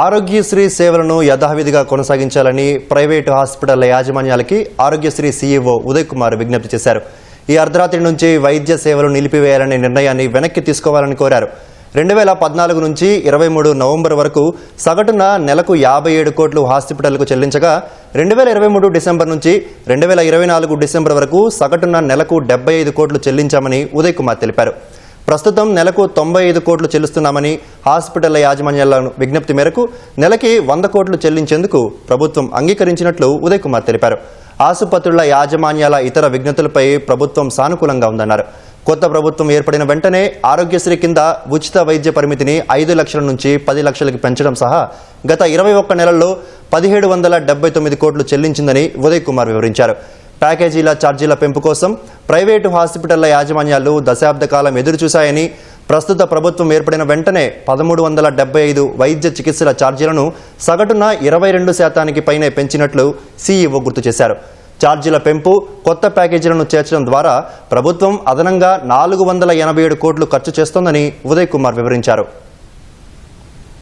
ఆరోగ్యశ్రీ సేవలను యథావిధిగా కొనసాగించాలని ప్రైవేటు హాస్పిటళ్ళ యాజమాన్యాలకి ఆరోగ్యశ్రీ సీఈఓ ఉదయ్ కుమార్ విజ్ఞప్తి చేశారు. ఈ అర్ధరాత్రి నుంచి వైద్య సేవలు నిలిపివేయాలనే నిర్ణయాన్ని వెనక్కి తీసుకోవాలని కోరారు. రెండు వేల పద్నాలుగు నుంచి ఇరవై మూడు నవంబర్ వరకు సగటున నెలకు యాభై ఏడు కోట్లు హాస్పిటల్కు చెల్లించగా రెండు వేల ఇరవై మూడు డిసెంబర్ నుంచి రెండు వేల ఇరవై నాలుగు డిసెంబర్ వరకు సగటున నెలకు డెబ్బై ఐదు కోట్లు చెల్లించామని ఉదయ్ కుమార్ తెలిపారు. ప్రస్తుతం నెలకు తొంభై ఐదు కోట్లు చెల్లిస్తున్నామని హాస్పిటళ్ళ యాజమాన్యాల విజ్ఞప్తి మేరకు నెలకి వంద కోట్లు చెల్లించేందుకు ప్రభుత్వం అంగీకరించినట్లు ఉదయ్ కుమార్ తెలిపారు. ఆసుపత్రుల యాజమాన్యాల ఇతర విజ్ఞతలపై ప్రభుత్వం సానుకూలంగా ఉందన్నారు. కొత్త ప్రభుత్వం ఏర్పడిన వెంటనే ఆరోగ్యశ్రీ కింద ఉచిత వైద్య పరిమితిని ఐదు లక్షల నుంచి పది లక్షలకి పెంచడం సహా గత ఇరవై ఒక్క నెలల్లో పదిహేడు వందల డెబ్బై తొమ్మిది కోట్లు చెల్లించిందని ఉదయ్ కుమార్ వివరించారు. ప్యాకేజీల ఛార్జీల పెంపు కోసం ప్రైవేటు హాస్పిటళ్ళ యాజమాన్యాలు దశాబ్ద కాలం ఎదురుచూశాయని ప్రస్తుత ప్రభుత్వం ఏర్పడిన వెంటనే పదమూడు వందల డెబ్బై ఐదు వైద్య చికిత్సల ఛార్జీలను సగటున ఇరవై రెండు శాతానికి పైనే పెంచినట్లు సీఈఓ గుర్తు చేశారు. ఛార్జీల పెంపు కొత్త ప్యాకేజీలను చేర్చడం ద్వారా ప్రభుత్వం అదనంగా నాలుగు వందల ఎనభై ఏడు కోట్లు ఖర్చు చేస్తోందని ఉదయ్ కుమార్ వివరించారు.